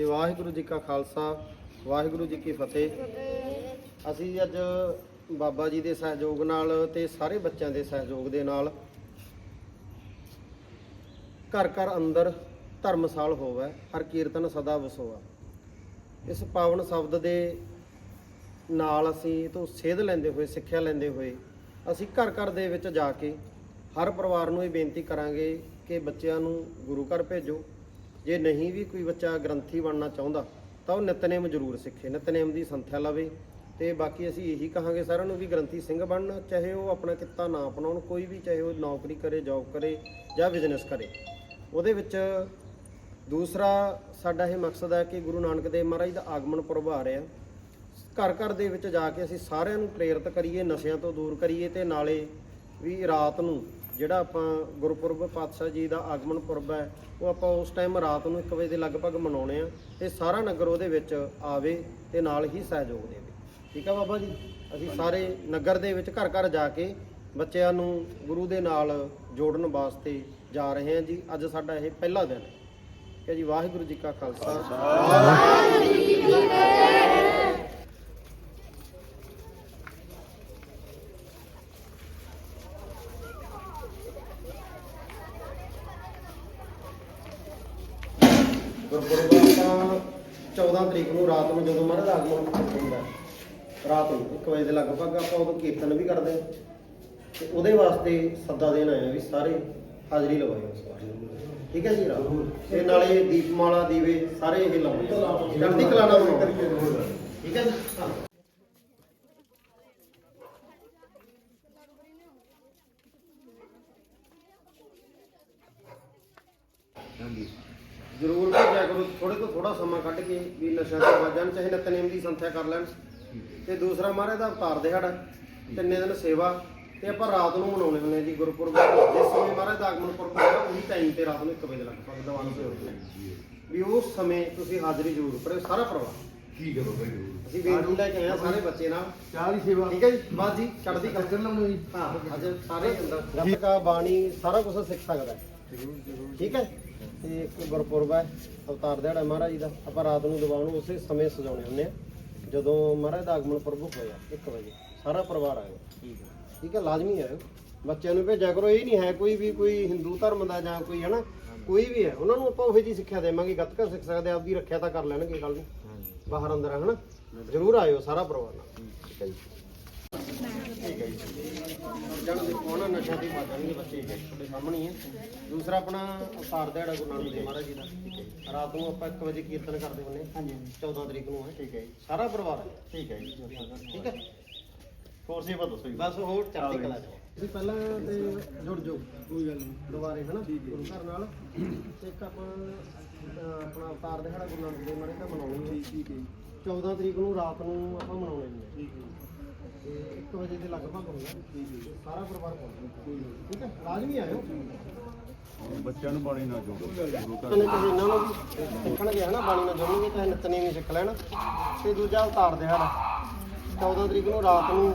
ਜੀ ਵਾਹਿਗੁਰੂ ਜੀ ਕਾ ਖਾਲਸਾ, ਵਾਹਿਗੁਰੂ ਜੀ ਕੀ ਫਤਿਹ। ਅਸੀਂ ਅੱਜ ਬਾਬਾ ਜੀ ਦੇ ਸਹਿਯੋਗ ਨਾਲ ਤੇ ਸਾਰੇ ਬੱਚਿਆਂ ਦੇ ਸਹਿਯੋਗ ਦੇ ਨਾਲ ਘਰ ਘਰ ਅੰਦਰ ਧਰਮਸਾਲ ਹੋਵੇ, ਹਰ ਕੀਰਤਨ ਸਦਾ ਵਸੋਆ ਇਸ ਪਾਵਨ ਸ਼ਬਦ ਦੇ ਨਾਲ ਅਸੀਂ ਇਹ ਤੋਂ ਸੇਧ ਲੈਂਦੇ ਹੋਏ, ਸਿੱਖਿਆ ਲੈਂਦੇ ਹੋਏ ਅਸੀਂ ਘਰ ਘਰ ਦੇ ਵਿੱਚ ਜਾ ਕੇ ਹਰ ਪਰਿਵਾਰ ਨੂੰ ਇਹ ਬੇਨਤੀ ਕਰਾਂਗੇ ਕਿ ਬੱਚਿਆਂ ਨੂੰ ਗੁਰੂ ਘਰ ਭੇਜੋ। ਜੇ ਨਹੀਂ ਵੀ ਕੋਈ ਬੱਚਾ ਗ੍ਰੰਥੀ ਬਣਨਾ ਚਾਹੁੰਦਾ, ਤਾਂ ਉਹ ਨਿਤਨੇਮ ਜ਼ਰੂਰ ਸਿੱਖੇ, ਨਿਤਨੇਮ ਦੀ ਸੰਥਿਆ ਲਵੇ। ਤੇ ਬਾਕੀ ਅਸੀਂ ਇਹੀ ਕਹਾਂਗੇ ਸਾਰਿਆਂ ਨੂੰ ਵੀ ਗ੍ਰੰਥੀ ਸਿੰਘ ਬਣਨ, ਚਾਹੇ ਉਹ ਆਪਣਾ ਕਿੱਤਾ ਨਾ ਅਪਣਾਉਣ, ਕੋਈ ਵੀ ਚਾਹੇ ਉਹ ਨੌਕਰੀ ਕਰੇ ਜੌਬ ਕਰੇ ਜਾਂ ਬਿਜ਼ਨਸ ਕਰੇ। ਉਹਦੇ ਵਿੱਚ ਦੂਸਰਾ ਸਾਡਾ ਇਹ ਮਕਸਦ ਹੈ ਕਿ ਗੁਰੂ ਨਾਨਕ ਦੇਵ ਮਹਾਰਾਜ ਦਾ ਆਗਮਨ ਪੁਰਬ ਆ ਰਿਹਾ। ਘਰ ਘਰ ਦੇ ਵਿੱਚ ਜਾ ਕੇ ਅਸੀਂ ਸਾਰਿਆਂ ਨੂੰ ਪ੍ਰੇਰਿਤ ਕਰੀਏ, ਨਸ਼ਿਆਂ ਤੋਂ ਦੂਰ ਕਰੀਏ ਤੇ ਨਾਲੇ ਵੀ ਰਾਤ ਨੂੰ ਜਿਹੜਾ ਆਪਾਂ ਗੁਰਪੁਰਬ ਪਾਤਸ਼ਾਹ ਜੀ ਦਾ ਆਗਮਨ ਪੁਰਬ ਹੈ ਉਹ ਆਪਾਂ ਉਸ ਟਾਈਮ ਰਾਤ ਨੂੰ 1 ਵਜੇ ਦੇ ਲਗਭਗ ਮਨਾਉਣੇ ਆ ਤੇ ਸਾਰਾ ਨਗਰ ਉਹਦੇ ਵਿੱਚ ਆਵੇ ਤੇ ਨਾਲ ਹੀ ਸਹਿਯੋਗ ਦੇਵੇ। ਠੀਕ ਆ ਬਾਬਾ ਜੀ? ਅਸੀਂ ਸਾਰੇ ਨਗਰ ਦੇ ਵਿੱਚ ਘਰ ਘਰ ਜਾ ਕੇ ਬੱਚਿਆਂ ਨੂੰ ਗੁਰੂ ਦੇ ਨਾਲ ਜੋੜਨ ਵਾਸਤੇ ਜਾ ਰਹੇ ਹਾਂ ਜੀ। ਅੱਜ ਸਾਡਾ ਇਹ ਪਹਿਲਾ ਦਿਨ ਹੈ। ਠੀਕ ਹੈ ਜੀ ਵਾਹਿਗੁਰੂ ਜੀ ਕਾ ਖਾਲਸਾ। ਗੁਰਪੁਰਬ ਆਪਾਂ 14 ਤਰੀਕ ਨੂੰ ਰਾਤ ਨੂੰ ਜਦੋਂ ਮਹਾਰਾਜ ਆਗਮਨ ਹੁੰਦਾ ਰਾਤ ਨੂੰ 1 ਵਜੇ ਦੇ ਲਗਭਗ ਆਪਾਂ ਉਦੋਂ ਕੀਰਤਨ ਵੀ ਕਰਦੇ ਹਾਂ। ਤੇ ਉਹਦੇ ਵਾਸਤੇ ਸੱਦਾ ਦੇਣ ਆਏ ਆ ਵੀ ਸਾਰੇ ਹਾਜ਼ਰੀ ਲਵਾਇਓ ਉਸ ਵਾਰ। ਠੀਕ ਹੈ ਜੀ, ਰਾਤ ਤੇ ਨਾਲੇ ਦੀਪਮਾਲਾ, ਦੀਵੇ ਸਾਰੇ ਇਹ ਲਾਉਣੇ ਚੜ੍ਹਦੀ ਕਲਾ ਨਾਲ ਠੀਕ ਹੈ ਜੀ ਹਾਂ। ਜ਼ਰੂਰ ਭੇਜਿਆ ਕਰੋ। ਥੋੜੇ ਤੋਂ ਥੋੜਾ ਸਮਾਂ ਕੱਢ ਕੇ ਵੀ ਨਸ਼ਿਆਂ ਤੋਂ ਬਚ ਜਾਣ ਚਾਹੇ ਨਿਤਨੇਮ ਦੀ ਸੰਥਿਆ ਕਰ ਲੈਣ। ਤੇ ਦੂਸਰਾ ਮਹਾਰਾਜ ਦਾ ਅਵਤਾਰ ਦਿਹਾੜਾ ਤਿੰਨੇ ਦਿਨ ਸੇਵਾ। ਤੇ ਆਪਾਂ ਰਾਤ ਨੂੰ ਮਨਾਉਣੇ ਹੁੰਦੇ ਆ ਜੀ ਗੁਰਪੁਰਬ। ਜਿਸ ਸਮੇਂ ਮਹਾਰਾਜ ਦਾ ਆਗਮਨ ਪੁਰਬ ਹੋਇਆ ਉਹੀ ਟਾਈਮ ਤੇ ਰਾਤ ਨੂੰ 1 ਵਜੇ ਲਗਭਗ ਦੀਵਾਨ ਤੇ ਹੁੰਦੇ ਵੀ ਉਸ ਸਮੇਂ ਤੁਸੀਂ ਹਾਜ਼ਰੀ ਜ਼ਰੂਰ ਕਰਿਓ ਸਾਰਾ ਪਰਿਵਾਰ। ਠੀਕ ਹੈ ਬਾਬਾ ਜੀ ਅਸੀਂ ਬੇਨਤੀ ਲੈ ਕੇ ਆਏ ਸਾਰੇ ਬੱਚੇ ਨਾਲ। ਚਾਹ ਦੀ ਸੇਵਾ। ਠੀਕ ਹੈ ਜੀ? ਬਾਦ ਜੀ ਚੜ੍ਹਦੀ ਕਲਾ। ਕਰ ਲਾਉਂਦੇ ਜੀ ਹਾਂ ਅੱਜ ਸਾਰੇ ਅੰਦਰ। ਗੱਤਕਾ ਬਾਣੀ ਸਾਰਾ ਕੁਝ ਸਿੱਖ ਸਕਦਾ ਹੈ। ਠੀਕ ਹੈ? ਤੇ ਇੱਕ ਗੁਰਪੁਰਬ ਹੈ ਅਵਤਾਰ ਦਿਹਾੜਾ ਮਹਾਰਾਜ ਦਾ। ਆਪਾਂ ਰਾਤ ਨੂੰ ਦੀਵਾਨ ਨੂੰ ਉਸੇ ਸਮੇਂ ਸਜਾਉਣੇ ਹੁੰਦੇ ਆ। ਜਦੋਂ ਮਹਾਰਾਜ ਦਾ ਆਗਮਨ ਪੁਰਬ ਹੋਇਆ 1 ਵਜੇ। ਸਾਰਾ ਪਰਿਵਾਰ ਆਇਆ। ਠੀਕ ਹੈ। ਠੀਕ ਹੈ ਲਾਜ਼ਮੀ ਆਇਓ ਬੱਚਿਆਂ ਨੂੰ ਭੇਜਿਆ ਕਰੋ ਇਹ ਨਹੀਂ ਹੈ ਕੋਈ ਵੀ ਕੋਈ ਹਿੰਦੂ ਧਰਮ ਦਾ ਜਾਂ ਕੋਈ ਹਨਾ? ਕੋਈ ਵੀ ਹੈ। ਉਹਨਾਂ ਨੂੰ ਆਪਾਂ ਉਹੋ ਜੀ ਸਿੱਖਿਆ ਦੇਵਾਂਗੇ ਗੱਤਕਾ ਸਿੱਖ ਸਕਦੇ ਆਪਦੀ ਰੱਖਿਆ ਤਾਂ ਕਰ ਲੈਣਗੇ ਕੱਲ ਨੂੰ। ਬਾਹਰ ਅੰਦਰ ਹਨਾ? ਜ਼ਰੂਰ ਆਇਓ ਸਾਰਾ ਪਰਿਵਾਰ ਨਾਲ। ਠੀਕ ਹੈ ਜੀ। ਠੀਕ ਹੈ ਜੀ ਜਣ ਦੇ ਕੋਣਾ ਨਸ਼ਾ ਦੀ ਬਾਤਾਂਗੇ ਬੱਚੇ ਤੁਹਾਡੇ ਸਾਹਮਣੇ ਹੀ ਹੈ ਦੂਸਰਾ ਆਪਣਾ ਅਵਤਾਰ ਦਿਹਾੜਾ ਗੁਰੂ ਨਾਨਕ ਦੇਵ ਮਹਾਰਾਜ ਜੀ ਦਾ। ਰਾਤ ਨੂੰ ਆਪਾਂ 1 ਵਜੇ ਕੀਰਤਨ ਕਰਦੇ ਹੁੰਦੇ ਹਾਂ। ਹਾਂਜੀ 14 ਤਰੀਕ ਨੂੰ ਹੈ। ਠੀਕ ਹੈ ਜੀ। ਸਾਰਾ ਪਰਿਵਾਰ। ਹੈ ਠੀਕ ਹੈ ਜੀ ਠੀਕ ਹੈ। ਹੋਰ ਸੇਵਾ ਦੱਸੋ ਜੀ। ਬਸ ਹੋਰ ਚੜ੍ਹਦੀ ਕਲਾ ਚ। ਤੁਸੀਂ ਪਹਿਲਾਂ ਤੇ ਜੁੜ ਜਾਓ। ਕੋਈ ਗੱਲ ਨਹੀਂ। ਦੁਬਾਰੇ ਹਨਾ? ਗੁਰੂ ਘਰ ਨਾਲ। ਤੇ ਇੱਕ ਆਪਾਂ ਆਪਣਾ ਅਵਤਾਰ ਦਿਹਾੜਾ ਗੁਰੂ ਨਾਨਕ ਦੇਵ ਮਹਾਰਾਜ ਦਾ ਮਨਾਉਣੀ। ਹੈ ਠੀਕ ਹੈ 14 ਤਰੀਕ ਨੂੰ ਰਾਤ ਨੂੰ ਆਪਾਂ ਮਨਾਉਣੇ ਨੇ ਠੀਕ ਹੈ ਤੇ 1 ਵਜੇ ਦੇ ਲਗਭਗ ਹੁੰਦਾ ਠੀਕ ਹੈ ਸਾਰਾ ਪਰਿਵਾਰ ਪਹੁੰਚਦਾ ਠੀਕ ਹੈ? ਲਾਜ਼ਮੀ ਆਇਓ ਬੱਚਿਆਂ ਨੂੰ ਪਾਣੀ ਨਾ ਜੋੜੋ ਗੁਰੂ ਘਰ ਨਿਤਨੇ ਤੇ ਇਹਨਾਂ ਨੂੰ ਵੀ ਸਿੱਖਣਗੇ ਹਨਾ ਬਾਣੀ ਨਾਲ ਜੁੜਨਗੇ ਤਾਂ ਨਿਤਨੇ ਵੀ ਸਿੱਖ ਲੈਣ। ਤੇ ਦੂਜਾ ਅਵਤਾਰ ਦਿਹਾੜਾ 14 ਤਰੀਕ ਨੂੰ ਰਾਤ ਨੂੰ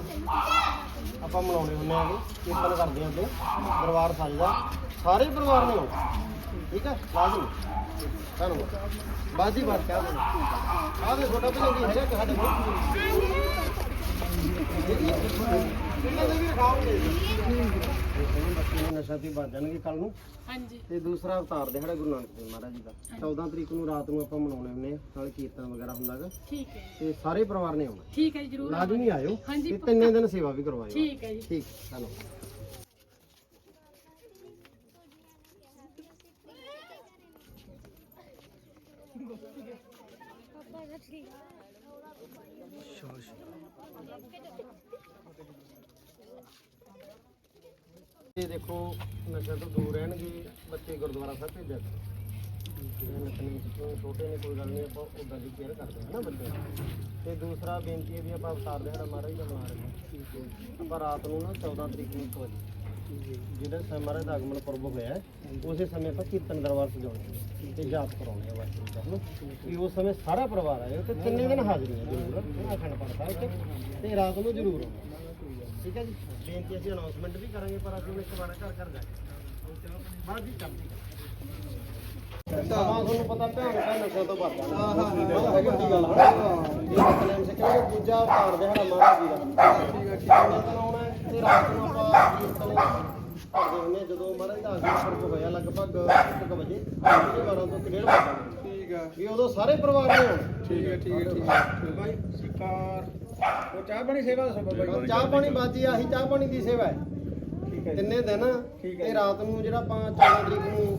ਆਪਾਂ ਮਨਾਉਣੇ ਹੁੰਦੇ ਆਗੇ ਕੀਰਤਨ ਕਰਦੇ ਆਂ ਤੇ ਸਜਦਾ ਸਾਰੇ ਪਰਿਵਾਰ ਨੇ ਆਉਣਾ ਠੀਕ ਹੈ? ਲਾਜ਼ਮੀ ਧੰਨਵਾਦ। ਬਾਜੀ ਬਾਤ ਕਹਿ ਦੋ ਆਹ ਦੇ ਛੋਟਾ ਭਜਨ ਵੀ ਹੈਗਾ ਕਿ ਸਾਡੇ ਨਸ਼ਾ ਤੇ ਬਚ ਜਾਣਗੇ ਕੱਲ ਨੂੰ ਹਾਂਜੀ। ਤੇ ਦੂਸਰਾ ਅਵਤਾਰ ਦਿਹਾੜਾ ਗੁਰੂ ਨਾਨਕ ਦੇਵ ਮਹਾਰਾਜ ਜੀ ਦਾ। 14 ਤਰੀਕ ਨੂੰ ਰਾਤ ਨੂੰ ਆਪਾਂ ਮਨਾਉਣੇ ਹੁੰਦੇ ਆ ਨਾਲ ਕੀਰਤਨ ਵਗੈਰਾ ਹੁੰਦਾਗਾ ਠੀਕ ਹੈ। ਤੇ ਸਾਰੇ ਪਰਿਵਾਰ ਨੇ ਆਉਣਾ। ਠੀਕ ਹੈ ਜੀ ਜਰੂਰ ਲਾਜ਼ਮੀ ਆਇਓ ਹਾਂਜੀ, ਤੇ ਤਿੰਨੇ ਦਿਨ ਸੇਵਾ ਵੀ ਕਰਵਾਇਓ। ਠੀਕ ਹੈ ਜੀ। ਠੀਕ ਧੰਨਵਾਦ ਇਹ ਦੇਖੋ ਨਸ਼ਾ ਤੋਂ ਦੂਰ ਰਹਿਣਗੇ, ਬੱਚੇ ਗੁਰਦੁਆਰਾ ਸਾਹਿਬ ਭੇਜਿਆ ਕਰੋ। ਜਿਹੜੇ ਨਿਤਨੇਮ ਸਿੱਖਣ ਛੋਟੇ ਨੇ, ਕੋਈ ਗੱਲ ਨਹੀਂ, ਆਪਾਂ ਉਦਾਂ ਦੀ ਕੇਅਰ ਕਰਦੇ ਹਾਂ ਨਾ ਬੱਚੇ ਤੇ ਦੂਸਰਾ ਬੇਨਤੀ ਹੈ ਵੀ ਆਪਾਂ ਅਵਤਾਰ ਦਿਹਾੜਾ ਮਹਾਰਾਜ ਦਾ ਮਨਾ ਰਹੇ ਹਾਂ। ਆਪਾਂ ਰਾਤ ਨੂੰ ਨਾ 14 ਤਰੀਕ ਨੂੰ ਇੱਕ ਵਜੇ ਜਿਹੜਾ ਸਮੇਂ ਮਹਾਰਾਜ ਦਾ ਆਗਮਨ ਪੁਰਬ ਹੋਇਆ ਹੈ, ਉਸੇ ਸਮੇਂ ਆਪਾਂ ਕੀਰਤਨ ਦਰਬਾਰ ਸਜਾਉਣੇ ਆ ਤੇ ਜਾਪ ਕਰਾਉਣੇ ਆ ਵਾਹਿਗੁਰੂ ਦਾ ਹਨਾ? ਵੀ ਉਸ ਸਮੇਂ ਸਾਰਾ ਪਰਿਵਾਰ ਆਏ ਤੇ ਤਿੰਨੇ ਦਿਨ ਹਾਜ਼ਰੀ ਹੈ ਜ਼ਰੂਰ ਹੈ ਅਖੰਡ ਪਾਠ ਸਾਹਿਬ ਤੇ ਤੇ ਰਾਤ ਨੂੰ ਜ਼ਰੂਰ ਆਉਣਾ। ਠੀਕ ਹੈ ਜੀ? ਬੇਨਤੀ ਅਸੀਂ ਅਨਾਉਂਸਮੈਂਟ ਵੀ ਕਰਾਂਗੇ ਪਰ ਅਸੀਂ ਹੁਣ ਇੱਕ ਵਾਰ ਘਰ ਘਰ ਜਾ ਕੇ ਬਾਅਦ ਜੀ ਚੱਲਦੀ ਸਮਾਂ ਤੁਹਾਨੂੰ ਪਤਾ ਭਿਆਨ ਦਾ ਨਸ਼ਾ ਤੋਂ ਬਚਣਾ ਹਾਂ ਹਾਂ ਬਹੁਤ ਵੱਡੀ ਗੱਲ ਹੈ। ਇਹ ਮਤਲਬ ਸਿੱਖਿਆ ਕਿ ਦੂਜਾ ਅਵਤਾਰ ਦਿਹਾੜਾ ਮਹਾਰਾਜ ਜੀ ਦਾ। ਠੀਕ ਹੈ ਠੀਕ ਹੈ। ਆਉਣਾ ਹੈ ਤੇ ਰਾਤ ਨੂੰ ਆਪਾਂ ਕੀਰਤਨ ਕਰਦੇ ਹੁੰਦੇ ਹਾਂ। ਜਦੋਂ ਮਹਾਰਾਜ ਦਾ ਆਗਮਨ ਪੁਰਬ ਹੋਇਆ ਲਗਭਗ 1 ਵਜੇ 12 ਤੋਂ 1:30 ਵਜੇ ਠੀਕ ਆ। ਵੀ ਉਦੋਂ ਸਾਰੇ ਪਰਿਵਾਰ ਨੇ ਆਉਣਾ ਠੀਕ ਹੈ ਠੀਕ ਹੈ ਠੀਕ ਹੈ ਭਾਈ ਸਿਕਾਰ ਉਹ ਚਾਹ ਪਾਣੀ ਸੇਵਾ ਦੱਸੋ ਬਾਬਾ ਜੀ ਚਾਹ ਪਾਣੀ ਬਾਜੀ ਆਹੀ ਚਾਹ ਪਾਣੀ ਦੀ ਸੇਵਾ ਹੈ। ਠੀਕ ਹੈ ਤਿੰਨੇ ਦਿਨ ਠੀਕ ਹੈ ਤੇ ਰਾਤ ਨੂੰ ਜਿਹੜਾ ਆਪਾਂ 14 ਤਰੀਕ ਨੂੰ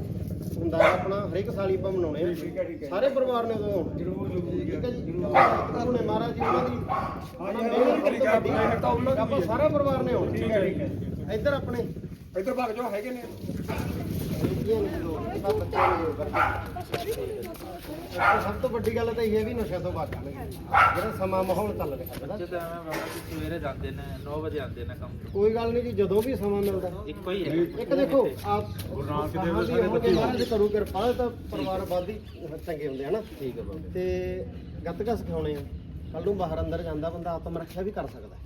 ਹੁੰਦਾ ਹੈ ਆਪਣਾ ਹਰੇਕ ਸਾਲੀ ਆਪਾਂ ਮਨਾਉਣੇ ਠੀਕ ਹੈ, ਠੀਕ ਹੈ। ਸਾਰੇ ਪਰਿਵਾਰ ਨੇ ਉਦੋਂ ਆਉਣਾ ਜਰੂਰ ਜਰੂਰ ਠੀਕ ਹੈ ਜੀ। ਉਹਨੇ ਮਹਾਰਾਜ ਜੀ ਉਹਨਾਂ ਦੀ ਹਾਂਜੀ, ਉਹਨਾਂ ਦੀ ਤਰੀਕਾ ਵੱਡੀ ਆਪਣਾ ਹੈ, ਤਾਂ ਉਹਨਾਂ ਦੀ ਆਪਾਂ ਵੀ ਹੈ। ਸਾਰੇ ਪਰਿਵਾਰ ਨੇ ਆਉਣਾ। ਠੀਕ ਹੈ ਠੀਕ ਹੈ। ਇੱਧਰ ਆਪਣੇ। ਇੱਧਰ ਭਾਗ ਜੋ ਹੈਗੇ ਨੇ। ਸਭ ਤੇ ਵੱਡੀ ਗੱਲ ਤਾਂ ਇਹ ਹੈ ਵੀ ਨਸ਼ਾ ਤੋਂ ਬਚਣਾ ਜਿਹੜਾ ਸਮਾਂ ਮਾਹੌਲ ਚੱਲ ਰਿਹਾ ਹੈ ਨਾ। ਜਦੋਂ ਐਵੇਂ ਬਾਬਾ ਜੀ ਸਵੇਰੇ ਜਾਂਦੇ ਨੇ 9 ਵਜੇ ਆਉਂਦੇ ਨੇ ਕੰਮ ਤੋਂ। ਕੋਈ ਗੱਲ ਨਹੀਂ ਜੀ ਜਦੋਂ ਵੀ ਸਮਾਂ ਮਿਲਦਾ। ਇੱਕੋ ਹੀ ਹੈ। ਇੱਕ ਦੇਖੋ ਆਪ ਗੁਰੂ ਨਾਨਕ ਦੇਵ ਸਾਹਿਬ ਦੇ ਸਾਰੇ ਬੱਚੇ ਮਹਾਰਾਜ ਕਰੂ ਕਿਰਪਾ ਤਾਂ ਪਰਿਵਾਰ ਵਾਦੀ ਚੰਗੇ ਹੁੰਦੇ ਹਨਾ ਠੀਕ ਹੈ ਬਾਬਾ ਤੇ ਗੱਤਕਾ ਸਿਖਾਉਣੇ ਆ। ਕੱਲ ਨੂੰ ਬਾਹਰ ਅੰਦਰ ਜਾਂਦਾ ਬੰਦਾ ਆਤਮ ਰੱਖਿਆ ਵੀ ਕਰ ਸਕਦਾ।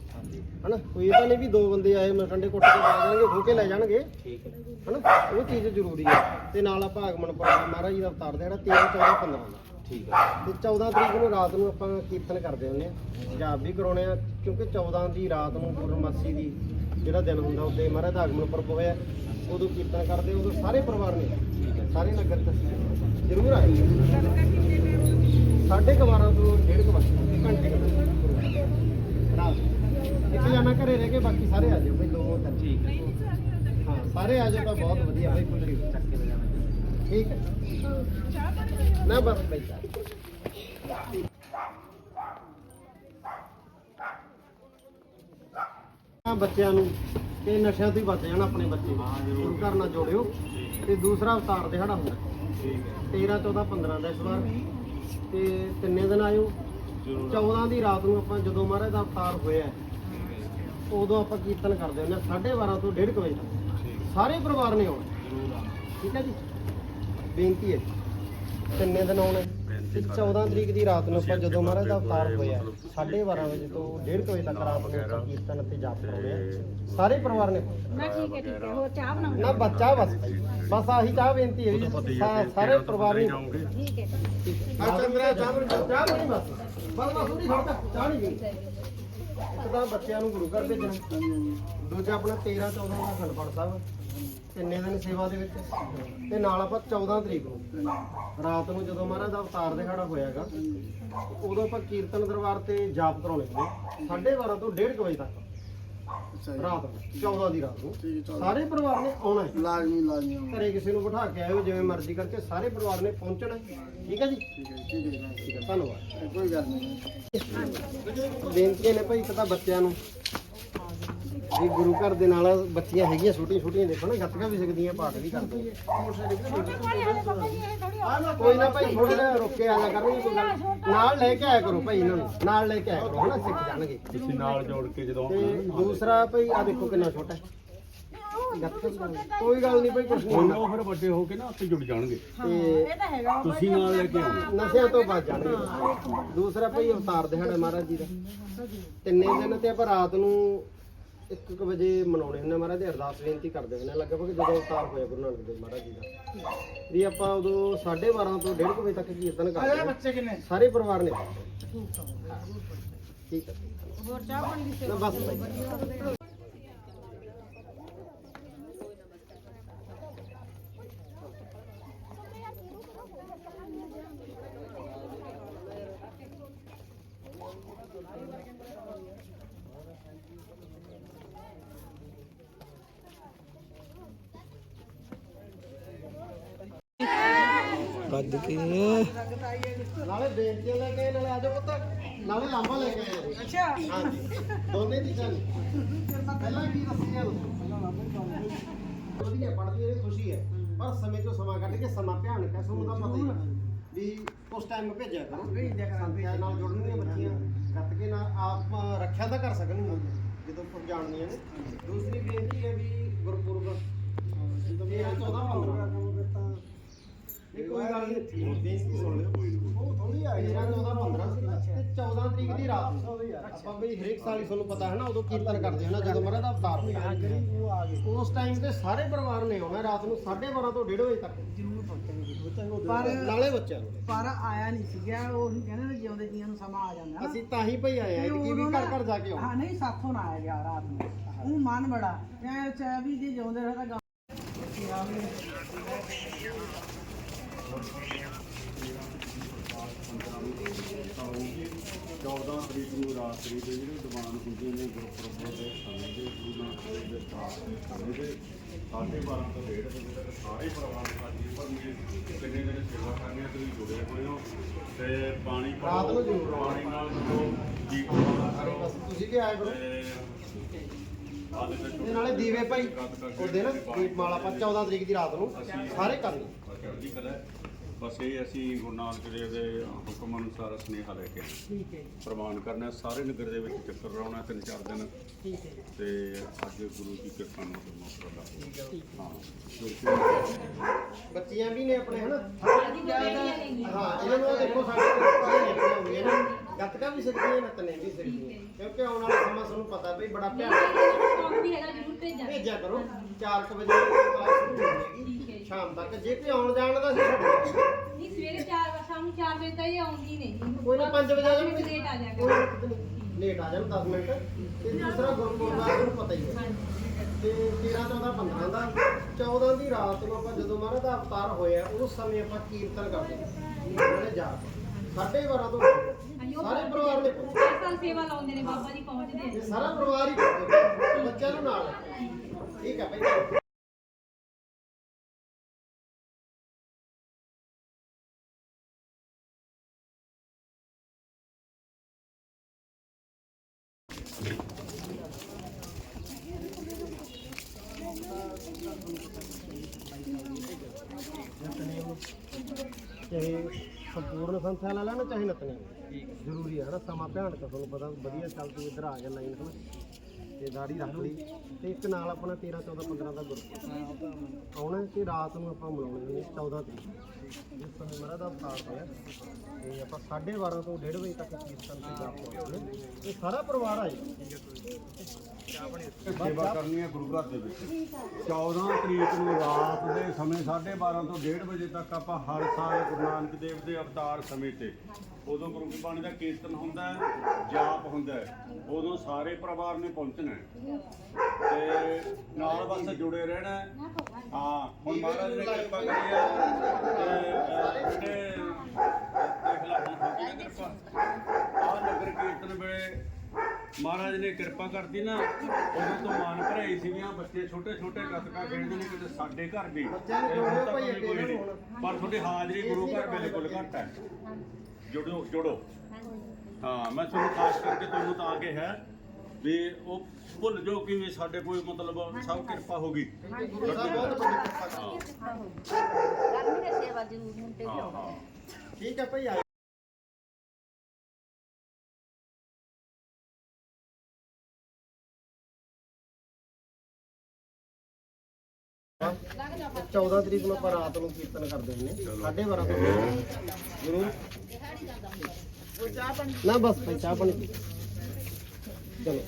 ਹਨਾ? ਕੋਈ ਇਹ ਤਾਂ ਨਹੀਂ ਵੀ ਦੋ ਬੰਦੇ ਆਏ ਮੈਂ ਠੰਡੇ ਕੁੱਟ ਕੇ ਪਾ ਜਾਣਗੇ ਖੋ ਕੇ ਲੈ ਜਾਣਗੇ। ਠੀਕ ਹੈ। ਹਨਾ? ਉਹ ਚੀਜ਼ ਜ਼ਰੂਰੀ ਹੈ। ਤੇ ਨਾਲ ਆਪਾਂ ਆਗਮਨ ਪੁਰਬ ਮਹਾਰਾਜ ਜੀ ਦਾ ਅਵਤਾਰ ਜਿਹੜਾ 13 14 15 ਦਾ। ਠੀਕ ਹੈ। ਤੇ 14 ਤਰੀਕ ਨੂੰ ਰਾਤ ਨੂੰ ਆਪਾਂ ਕੀਰਤਨ ਕਰਦੇ ਹੁੰਦੇ ਆ ਪੰਜਾਬ ਵੀ ਕਰਾਉਣੇ ਆ ਕਿਉਂਕਿ 14 ਦੀ ਰਾਤ ਨੂੰ ਗੁਰਮਤਿ ਦੀ ਜਿਹੜਾ ਦਿਨ ਹੁੰਦਾ ਉਹਦੇ ਮਹਾਰਾਜ ਦਾ ਆਗਮਨ ਪੁਰਬ ਹੋਇਆ। ਉਦੋਂ ਕੀਰਤਨ ਕਰਦੇ ਉਦੋਂ ਸਾਰੇ ਪਰਿਵਾਰ ਨੇ ਸਾਰੇ ਨਗਰ ਤੇ ਜ਼ਰੂਰ ਆਏ। ਸਾਢੇ ਕੁ ਬਾਰਾਂ ਤੋਂ ਡੇਢ ਵਜੇ। ਘੰਟੇ। ਰਾਤ ਇੱਕ ਜਾਣਾ ਘਰੇ ਰਹਿ ਕੇ ਬਾਕੀ ਸਾਰੇ ਆ ਜਾਓ ਬਈ ਦੋ ਤਿੰਨ ਠੀਕ ਹੈ। ਹਾਂ ਸਾਰੇ ਆ ਜਾਓ ਤਾਂ ਬਹੁਤ ਵਧੀਆ ਬਈ ਖੁਸ਼ੀ ਚੱਕ ਕੇ ਲੈ ਜਾਣਾ। ਠੀਕ ਹੈ। ਨਾ ਬਸ ਬਈ ਆ ਬੱਚਿਆਂ ਨੂੰ ਤੇ ਨਸ਼ਿਆਂ ਤੋਂ ਹੀ ਬਚ ਜਾਣ ਆਪਣੇ ਬੱਚੇ। ਗੁਰੂ ਘਰ ਨਾਲ ਜੋੜਿਓ। ਤੇ ਦੂਸਰਾ ਅਵਤਾਰ ਦਿਹਾੜਾ ਹੁੰਦਾ। 13 14 15 ਦਾ ਇਸ ਵਾਰ। ਤੇ ਤਿੰਨੇ ਦਿਨ ਆਇਓ। 14 ਦੀ ਰਾਤ ਨੂੰ ਆਪਾਂ ਜਦੋਂ ਮਹਾਰਾਜ ਦਾ ਅਵਤਾਰ ਹੋਇਆ ਹੈ, ਉਦੋਂ ਆਪਾਂ ਕੀਰਤਨ ਕਰਦੇ ਹੁੰਦੇ ਹਾਂ 12:30 ਤੋਂ 1:30 ਵਜੇ ਤੱਕ। ਸਾਰੇ ਪਰਿਵਾਰ ਨੇ ਆਉਣਾ। ਠੀਕ ਹੈ ਜੀ? ਬੇਨਤੀ ਹੈ ਤਿੰਨੇ ਦਿਨ ਆਉਣੇ। ਤੇ 14 ਤਰੀਕ ਦੀ ਰਾਤ ਨੂੰ ਆਪਾਂ ਜਦੋਂ ਮਹਾਰਾਜ ਦਾ ਅਵਤਾਰ ਹੋਇਆ 12:30 ਵਜੇ ਤੋਂ 1:30 ਵਜੇ ਤੱਕ ਰਾਤ ਨੂੰ ਆਪਾਂ ਕੀਰਤਨ ਤੇ ਜਾਪ ਕਰਾਉਣੇ ਆ ਸਾਰੇ ਪਰਿਵਾਰ ਨੇ ਮੈਂ ਠੀਕ ਹੈ ਠੀਕ ਹੈ। ਹੋਰ ਚਾਹ ਬਣਾਉਂਗੀ ਨਾ ਬੱਚਾ ਬਸ ਬਸ ਆਹੀ ਚਾਹ ਬੇਨਤੀ ਹੈ ਜੀ। ਸਾਰੇ ਪਰਿਵਾਰ ਨੇ ਠੀਕ ਹੈ। ਆ ਚੰਦਰਾ ਚਾਹ ਬਣ ਚਾਹ ਨਹੀਂ ਬਸ। ਬਸ ਬਸ ਉਹਦੀ ਛੱਡ ਤਾ, ਚਾਹ ਨਹੀਂ ਇੱਕ ਤਾਂ ਬੱਚਿਆਂ ਨੂੰ ਗੁਰੂ ਘਰ ਭੇਜਣਾ। ਦੂਜਾ ਆਪਣਾ 13 14 ਦਾ ਅਖੰਡ ਪਾਠ ਸਾਹਿਬ। ਤਿੰਨੇ ਦਿਨ ਸੇਵਾ ਦੇ ਵਿੱਚ। ਤੇ ਨਾਲ ਆਪਾਂ 14 ਤਰੀਕ ਨੂੰ, ਰਾਤ ਨੂੰ ਜਦੋਂ ਮਹਾਰਾਜ ਦਾ ਅਵਤਾਰ ਦਿਹਾੜਾ ਹੋਇਆਗਾ, ਉਦੋਂ ਆਪਾਂ ਕੀਰਤਨ ਦਰਬਾਰ ਤੇ ਜਾਪ ਕਰਾਉਣੇ ਨੇ 12:30 ਤੋਂ 1:30 ਵਜੇ ਤੱਕ। ਰਾਤ ਨੂੰ 14 ਦੀ ਰਾਤ ਨੂੰ। ਸਾਰੇ ਪਰਿਵਾਰ ਨੇ ਆਉਣਾ ਹੈ। ਲਾਜ਼ਮੀ ਲਾਜ਼ਮੀ ਘਰੇ ਕਿਸੇ ਨੂੰ ਬਿਠਾ ਕੇ ਆਇਓ ਜਿਵੇਂ ਮਰਜ਼ੀ ਕਰਕੇ ਸਾਰੇ ਪਰਿਵਾਰ ਨੇ ਪਹੁੰਚਣਾ ਹੈ। ਠੀਕ ਹੈ ਜੀ? ਠੀਕ ਹੈ ਠੀਕ ਹੈ ਠੀਕ ਹੈ। ਧੰਨਵਾਦ। ਕੋਈ ਗੱਲ ਨਹੀਂ। ਬੇਨਤੀ ਨੇ ਭਾਈ ਇੱਕ ਤਾਂ ਬੱਚਿਆਂ ਨੂੰ ਵੀ ਗੁਰੂ ਘਰ ਦੇ ਨਾਲ ਬੱਚੀਆਂ ਹੈਗੀਆਂ ਛੋਟੀਆਂ ਛੋਟੀਆਂ ਦੇਖੋ ਨਾ ਗੱਤਕਾ ਵੀ ਸਿੱਖਦੀਆਂ ਪਾਠ ਵੀ ਕਰਦੀਆਂ ਕੋਈ ਨਾ ਭਾਈ ਥੋੜਾ ਜਿਹਾ ਰੁਕ ਕੇ ਆਇਆ ਕਰਨਗੇ ਕੋਈ ਗੱਲ। ਨਾਲ ਲੈ ਕੇ ਆਇਆ ਕਰੋ ਭਾਈ ਇਹਨਾਂ ਨੂੰ ਨਾਲ ਲੈ ਕੇ ਆਇਆ ਕਰੋ ਹਨਾ ਸਿੱਖ ਜਾਣਗੇ। ਤੁਸੀਂ ਨਾਲ ਜੋੜ ਕੇ ਜਦੋਂ ਦੂਸਰਾ ਭਾਈ ਆ ਦੇਖੋ ਕਿੰਨਾ ਛੋਟਾ ਹੈ। ਕੋਈ ਗੱਲ ਨਹੀਂ ਭਾਈ ਕੁਛ ਨਹੀਂ। ਉਹ ਫਿਰ ਵੱਡੇ ਹੋ ਕੇ ਨਾ ਆਪੇ ਜੁੜ ਜਾਣਗੇ। ਤੇ ਤੁਸੀਂ ਨਾਲ ਲੈ ਕੇ ਨਸ਼ਿਆਂ ਤੋਂ ਬਚ ਜਾਣਗੇ। ਦੂਸਰਾ ਭਾਈ ਅਵਤਾਰ ਦਿਹਾੜਾ ਮਹਾਰਾਜ ਜੀ ਦਾ। ਤਿੰਨੇ ਦਿਨ ਤੇ ਆਪਾਂ ਰਾਤ ਨੂੰ 1 ਵਜੇ ਮਨਾਉਣੇ ਹੁੰਦੇ ਮਹਾਰਾਜ ਦੀ ਅਰਦਾਸ ਬੇਨਤੀ ਕਰਦੇ ਹੁੰਦੇ ਹਾਂ। ਲਗਭਗ ਜਦੋਂ ਅਵਤਾਰ ਹੋਇਆ ਗੁਰੂ ਨਾਨਕ ਦੇਵ ਮਹਾਰਾਜ ਜੀ ਦਾ। ਵੀ ਆਪਾਂ ਉਦੋਂ 12:30 ਤੋਂ 1:30 ਵਜੇ ਤੱਕ ਕੀਰਤਨ ਕਰਦੇ ਹਾਂ। ਬੱਚੇ ਕਿੰਨੇ? ਸਾਰੇ ਪਰਿਵਾਰ ਨੇ। ਠੀਕ ਹੈ ਹੋਰ ਚਾਹ ਪਾਣੀ ਦੀ ਬਸ ਭਾਈ ਵੱਧ ਕੇ ਨਾਲੇ ਬੇਨਤੀਆਂ ਲੈ ਕੇ ਆਏ, ਨਾਲੇ ਆਜੋ ਪੁੱਤ ਨਾਲੇ ਲਾਂਬਾ ਲੈ ਕੇ ਆਏ ਅੱਛਾ। ਹਾਂਜੀ ਦੋਨੇ ਚੀਜ਼ਾਂ ਨੇ ਪਹਿਲਾਂ ਕੀ ਦੱਸੀ ਆ ਵਧੀਆ ਪੜ੍ਹਦੀ ਹੈ। ਖੁਸ਼ੀ ਹੈ। ਪਰ ਸਮੇਂ ਤੋਂ ਸਮਾਂ ਕੱਢ ਕੇ ਸਮਾਂ ਭਿਆਨਕ ਹੈ। ਤੁਹਾਨੂੰ ਤਾਂ ਪਤਾ ਹੀ ਹੈ ਵੀ ਉਸ ਟਾਈਮ ਭੇਜਿਆ ਕਰੋ ਸੰਥਿਆ ਨਾਲ ਜੁੜਨਗੀਆਂ ਬੱਚੀਆਂ ਗੱਤ ਕੇ ਨਾਲ ਆਪ ਅ, ਰੱਖਿਆ ਤਾਂ ਕਰ ਸਕਣਗੀਆਂ ਜਦੋਂ ਪੁੱਜ ਜਾਣਦੀਆਂ ਨੇ ਦੂਸਰੀ ਬੇਨਤੀ ਹੈ ਵੀ ਗੁਰਪੁਰਬ ਜਦੋਂ 14 15 ਇਹ ਕੋਈ ਗੱਲ ਨਹੀਂ। ਬੇਨਤੀ ਸੁਣ ਲਿਓ ਉਹ ਥੋੜੀ ਆ ਗਿਆ 14 15 ਤੇ 14 ਤਰੀਕ ਦੀ ਰਾਤ ਨੂੰ ਆਪਾਂ ਬਈ ਹਰੇਕ ਸਾਲ ਹੀ ਤੁਹਾਨੂੰ ਪਤਾ ਹੈ ਨਾ ਉਦੋਂ ਕੀਰਤਨ ਕਰਦੇ ਹਾਂ ਨਾ ਜਦੋਂ ਮਹਾਰਾਜ ਦਾ ਅਵਤਾਰ ਹੋਇਆ ਉਸ ਟਾਈਮ ਤੇ ਸਾਰੇ ਪਰਿਵਾਰ ਨੇ ਆਉਣਾ ਰਾਤ ਨੂੰ 12:30 ਤੋਂ 1:30 ਵਜੇ ਤੱਕ। ਜ਼ਰੂਰ ਪਹੁੰਚਣਗੇ ਪਰ ਨਾਲੇ ਬੱਚਿਆਂ ਨੂੰ ਪਰ ਆਇਆ ਨਹੀਂ ਸੀਗਾ ਉਹ ਹੀ ਕਹਿੰਦੇ ਨੇ ਜਿਉਂਦੇ ਜੀਆਂ ਨੂੰ ਸਮਾਂ ਆ ਜਾਂਦਾ ਅਸੀਂ ਤਾਂ ਹੀ ਭਈ ਆਏ ਆ ਕਿ ਵੀ ਘਰ ਘਰ ਜਾ ਕੇ ਹਾਂ ਨਹੀਂ ਸਾਥੋਂ ਨਾ ਆਇਆ ਗਿਆ ਰਾਤ ਨੂੰ। ਉਹ ਮਨ ਬੜਾ ਮੈਂ ਚਾਹ ਵੀ ਜੇ ਜਿਉਂਦੇ ਰਹੇ ਤਾਂ 14 ਤਰੀਕ ਨੂੰ ਰਾਤਰੀ ਦੇ ਜਿਹੜੇ ਦੀਵਾਨ ਹੁੰਦੇ ਨੇ ਗੁਰਪੁਰਬ ਦੇ ਸਮੇਂ ਦੇ ਗੁਰੂ ਨਾਨਕ ਦੇਵ ਦੇ ਖਾਸ ਸਮੇਂ ਦੇ ਸਾਢੇ 12 ਤੋਂ ਡੇਢ ਵਜੇ ਤੱਕ ਸਾਰੇ ਪਰਿਵਾਰ ਸਾਡੀ ਭਰਮੇ ਕਿੰਨੇ ਦਿਨ ਸੇਵਾ ਕਰਨੀ ਤੁਸੀਂ ਜੁੜੇ ਹੋਏ ਹੋ ਤੇ ਪਾਣੀ ਰਾਤ ਨੂੰ ਜ਼ਰੂਰ ਪਾਣੀ ਨਾਲ ਜੋ ਦੀਪ ਮਾਲਾ ਬਸ ਤੁਸੀਂ ਵੀ ਆਏ ਕਰੋ ਤੇ ਨਾਲੇ ਦੀਵੇ ਭਾਈ ਉਹਦੇ ਨਾ ਦੀਪਮਾਲਾ ਆਪਾਂ 14 ਤਰੀਕ ਦੀ ਰਾਤ ਨੂੰ ਸਾਰੇ ਕਰਨੇ ਚੜ੍ਹਦੀ ਕਲਾ ਹੈ। ਬਸ ਇਹ ਅਸੀਂ ਗੁਰੂ ਨਾਨਕ ਦੇਵ ਦੇ ਹੁਕਮ ਅਨੁਸਾਰ ਸੁਨੇਹਾ ਲੈ ਕੇ ਆਏ। ਠੀਕ ਹੈ ਪ੍ਰਵਾਨ ਕਰਨਾ ਹੈ। ਸਾਰੇ ਨਗਰ ਦੇ ਵਿੱਚ ਚੱਕਰ ਲਾਉਣਾ ਤਿੰਨ ਚਾਰ ਦਿਨ। ਠੀਕ ਹੈ ਤੇ ਅੱਜ ਗੁਰੂ ਦੀ ਕਿਰਪਾ ਨਾਲ ਮੌਕਾ ਦਾ ਹਾਂ ਕਿਉਂਕਿ ਬੱਚੀਆਂ ਵੀ ਨੇ ਆਪਣੇ ਹਨਾ? ਹਾਂ ਇਹਨਾਂ ਨੂੰ ਦੇਖੋ ਸਾਡੇ ਕੋਲ ਬੱਚੀਆਂ ਨੇ ਆਪਣੀਆਂ ਹੁੰਦੀਆਂ ਨੇ। ਗੱਤਕਾ ਵੀ ਸਿੱਖਦੀਆਂ ਨੱਤਨੇ ਵੀ ਸਿੱਖਦੀਆਂ ਕਿਉਂਕਿ ਆਉਣ ਵਾਲਾ ਸਮਾਂ ਤੁਹਾਨੂੰ ਪਤਾ ਬਈ ਬੜਾ ਭਿਆਨਕ ਸੌਂਗ ਵੀ ਹੈਗਾ ਜ਼ਰੂਰ ਭੇਜਾਂਗੇ। ਭੇਜਿਆ ਕਰੋ। 4 ਵਜੇ ਕਲਾਸ ਸ਼ੁਰੂ ਹੋਏਗੀ। ਸ਼ਾਮ ਤੱਕ ਜੇ ਕੋਈ ਆਉਣ ਜਾਣ ਦਾ ਸੀ। ਨਹੀਂ ਸਵੇਰੇ 4 ਵਜੇ ਸ਼ਾਮ ਨੂੰ 4 ਵਜੇ ਤਾਈਂ ਆਉਂਦੀ ਨਹੀਂ। ਜੀ ਕੋਈ ਨਾ 5 ਵਜੇ ਆ ਜਾਓ ਲੇਟ ਆ ਜਾ ਕੋਈ ਦਿੱਕਤ ਨਹੀਂ। ਲੇਟ ਆ ਜਾਣ 10 ਮਿੰਟ। ਤੇ ਦੂਸਰਾ ਗੁਰਪੁਰਬ ਦਾ ਤੁਹਾਨੂੰ ਪਤਾ ਹੀ ਹੈ। ਤੇ 13 14 15 ਦਾ 14 ਦੀ ਰਾਤ ਨੂੰ ਆਪਾਂ ਜਦੋਂ ਮਹਾਰਾਜ ਦਾ ਅਵਤਾਰ ਹੋਇਆ ਉਸ ਸਮੇਂ ਆਪਾਂ ਕੀਰਤਨ ਕਰਦੇ ਹਾਂ ਉਹਨੇ ਜਾ ਸਾਢੇ 12 ਤੋਂ ਸਾਰੇ ਪਰਿਵਾਰ ਹਰ ਸਾਲ ਸੇਵਾ ਲਾਉਂਦੇ ਨੇ ਬਾਬਾ ਜੀ ਪਹੁੰਚਦੇ ਇਹ ਆ ਸਾਰਾ ਪਰਿਵਾਰ ਹੀ ਬੱਚਿਆਂ ਨੂੰ ਨਾਲ ਕੇ। ਠੀਕ ਹੈ ਭਾਈ। ਚਾਹੇ ਸੰਪੂਰਨ ਸੰਥਿਆ ਲਾ ਲੈਣਾ ਚਾਹੇ ਨਤਨੀ ਜ਼ਰੂਰੀ ਹੈ ਨਾ ਸਮਾਂ ਭਿਆਨਕ ਤੁਹਾਨੂੰ ਪਤਾ ਵਧੀਆ ਚੱਲ ਤੂੰ ਇੱਧਰ ਆ ਗਿਆ ਲਾਈਨ ਹਨਾ। ਤੇ ਦਾੜੀ ਰੱਖ ਲਈ। ਤੇ ਇੱਕ ਨਾਲ ਆਪਣਾ 13 14 15 ਦਾ ਗੁਰਪੁਰਬ ਆਉਣਾ ਤੇ ਰਾਤ ਨੂੰ ਆਪਾਂ ਮਨਾਉਣੇ ਨੇ 14 ਤਰੀਕ। ਜਿਸ ਸਮੇਂ ਮਹਾਰਾਜ ਦਾ ਅਵਤਾਰ ਹੋਇਆ। ਤੇ ਆਪਾਂ 12:30 ਤੋਂ 1:30 ਵਜੇ ਤੱਕ ਕੀਰਤਨ ਤੇ ਜਾਪ ਕਰਾਂਗੇ ਤੇ ਸਾਰਾ ਪਰਿਵਾਰ ਆਏ ਸੇਵਾ ਕਰਨੀ ਹੈ ਗੁਰੂ ਘਰ ਦੇ ਵਿੱਚ। 14 ਤਰੀਕ ਨੂੰ ਰਾਤ ਦੇ ਸਮੇਂ 12:30 ਤੋਂ 1:30 ਵਜੇ ਤੱਕ ਆਪਾਂ ਹਰ ਸਾਲ ਗੁਰੂ ਨਾਨਕ ਦੇਵ ਦੇ ਅਵਤਾਰ ਸਮੇਂ ਤੇ ਉਦੋਂ ਗੁਰੂ ਬਾਣੀ ਦਾ ਕੀਰਤਨ ਹੁੰਦਾ ਹੈ, ਜਾਪ ਹੁੰਦਾ ਹੈ, ਉਦੋਂ ਸਾਰੇ ਪਰਿਵਾਰ ਨੇ ਪਹੁੰਚਣਾ ਹੈ। ਤੇ ਨਾਲ ਬਸ ਜੁੜੇ ਰਹਿਣਾ ਹੈ। ਹਾਂ, ਹੁਣ ਮਹਾਰਾਜ ਨੇ ਕਿਰਪਾ ਕਰੀ ਹੈ ਤੇ ਦੇਖ ਲਾ ਹੁਣ, ਹੋ ਗਈ ਕਿਰਪਾ। ਆ ਨਗਰ ਕੀਰਤਨ ਵੇਲੇ ਮਹਾਰਾਜ ਨੇ ਕਿਰਪਾ ਕਰਦੀ ਨਾ ਉਦੋਂ ਤੋਂ ਮਾਨ ਭਰਾਈ ਸੀਗੀਆਂ ਬੱਚੇ ਛੋਟੇ ਛੋਟੇ ਗੱਤਕਾ ਖੇਡਦੇ ਨੇ ਕਿਤੇ ਸਾਡੇ ਘਰ ਵੀ ਹੁਣ ਕੋਈ ਨਹੀਂ। ਪਰ ਤੁਹਾਡੀ ਹਾਜ਼ਰੀ ਗੁਰੂ ਘਰ ਬਿਲਕੁਲ ਘੱਟ ਹੈ ਜੁੜੋ ਜੁੜੋ ਹਾਂ ਮੈਂ ਤੁਹਾਨੂੰ ਖਾਸ ਕਰਕੇ ਤੁਹਾਨੂੰ ਤਾਂ ਆਗੇ ਹੈ ਵੀ ਉਹ ਭੁੱਲ ਜਾਓ ਕਿ ਵੀ ਸਾਡੇ ਕੋਈ ਮਤਲਬ ਸਭ ਕਿਰਪਾ ਹੋ ਗਈ ਗੁਰੂ ਸਾਹਿਬ ਬਹੁਤ ਵੱਡੀ ਕਿਰਪਾ ਕਰਦੇ ਕਰਨਗੇ ਸੇਵਾ ਜ਼ਰੂਰ ਹੁਣ ਤੇ ਹਾਂ ਹਾਂ ਠੀਕ ਹੈ ਭਾਈ ਤੇ 14 ਤਰੀਕ ਨੂੰ ਆਪਾਂ ਰਾਤ ਨੂੰ ਕੀਰਤਨ ਕਰਦੇ ਹੁੰਦੇ ਹਾਂ 12:30 ਤੋਂ ਜ਼ਰੂਰ। ਨਾ ਬਸ ਭਾਈ ਚਾਹ ਪਾਣੀ ਚਲੋ।